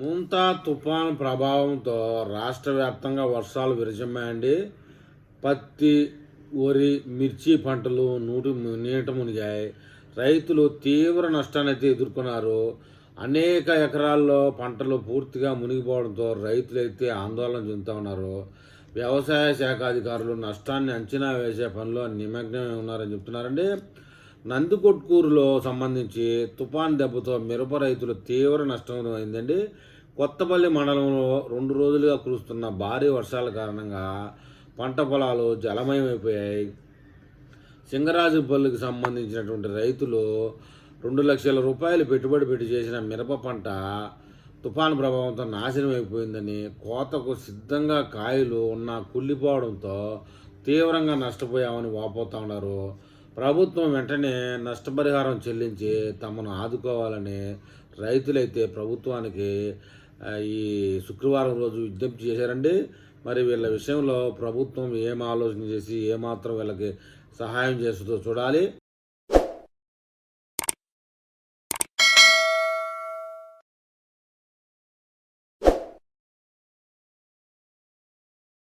ముంతా తుఫాను ప్రభావంతో రాష్ట్ర వ్యాప్తంగా వర్షాలు విరచిమ్మాయండి పత్తి వరి మిర్చి పంటలు నూటి నీట మునిగాయి. రైతులు తీవ్ర నష్టాన్ని అయితే ఎదుర్కొన్నారు. అనేక ఎకరాల్లో పంటలు పూర్తిగా మునిగిపోవడంతో రైతులైతే ఆందోళన చెందుతూ ఉన్నారు. వ్యవసాయ శాఖ అధికారులు నష్టాన్ని అంచనా వేసే పనిలో నిమగ్నమై ఉన్నారని చెప్తున్నారండి. నందికొట్కూరులో సంబంధించి తుఫాన్ దెబ్బతో మిరప రైతులు తీవ్ర నష్టం అయిందండి కొత్తపల్లి మండలంలో రెండు రోజులుగా కురుస్తున్న భారీ వర్షాల కారణంగా పంట పొలాలు జలమయమైపోయాయి. సింగరాజుపల్లికి సంబంధించినటువంటి రైతులు రెండు లక్షల రూపాయలు పెట్టుబడి పెట్టి చేసిన మిరప పంట తుఫాను ప్రభావంతో నాశనం అయిపోయిందని కోతకు సిద్ధంగా కాయలు ఉన్న కుళ్ళిపోవడంతో తీవ్రంగా నష్టపోయామని వాపోతా ఉన్నారు ప్రభుత్వం వెంటనే నష్టపరిహారం చెల్లించి తమను ఆదుకోవాలని రైతులైతే ప్రభుత్వానికి ఈ శుక్రవారం రోజు విజ్ఞప్తి చేశారండి. మరి వీళ్ళ విషయంలో ప్రభుత్వం ఏం ఆలోచన చేసి ఏమాత్రం వీళ్ళకి సహాయం చేస్తుందో చూడాలి.